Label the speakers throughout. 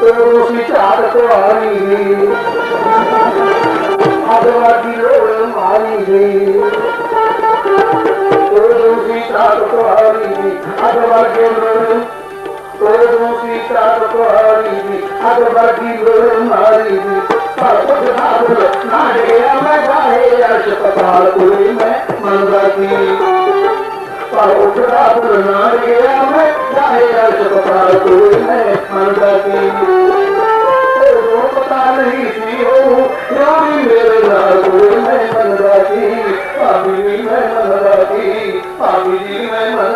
Speaker 1: ਤੇ ਉਸ ਵਿਚਾਰ ਤੋਂ ਆਈ ਗਈ ਆਦਵਾ ਦੀ ਰੋੜ ਮਾਰੀ ਗਈ ਉਹ ਦੂਸਰੀ ਚਾਰ ਤੋਂ ਆਈ ਗਈ ਆਦਵਾ ਕੇ ਰੋੜ ਉਹ ਦੂਸਰੀ ਚਾਰ ਤੋਂ ਆਈ ਗਈ ਆਦਵਾ ਦੀ ਰੋੜ ਮਾਰੀ ਗਈ ਪਰ ਕੁਝ ਨਾ ਬੋਲ ਨਾ ਗਿਆ ਮੈਂ ਬਾਹੇ ਅਰਸ਼ ਪਤਾਲ ਕੋਈ ਮੈਂ ਮੰਨਦਾ ਕੀ पहुँचना बुलना गया मैं चाहे अर्श बता तू मैं खानदा की। पता नहीं सी हो यारी मेरे लाल मैं मनदा की। भाभी मैं मनदा की। भाभी जी, मैं मनदा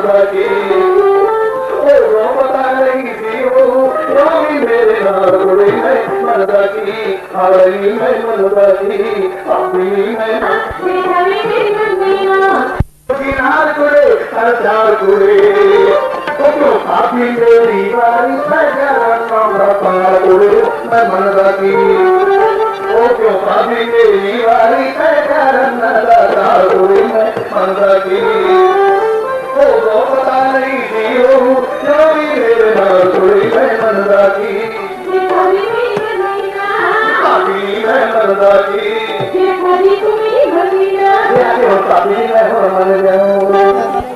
Speaker 1: लगी रोम लगी जीवो रोमी मेरे नाल उड़ी मैं मन लगी हड़ी मैं मन लगी अपनी मैं किनार कुड़े हर चार कुड़े तो पापी मेरी बारी मैं जरा कमरा पार उड़े मैं मन लगी ओ क्यों पापी मेरी बारी मैं जरा ना लगा उड़े मैं मन लगी की मैं मरदा की
Speaker 2: ये कभी तुम्हें भरनी ना
Speaker 1: होता भी मैं हो मन जाऊँ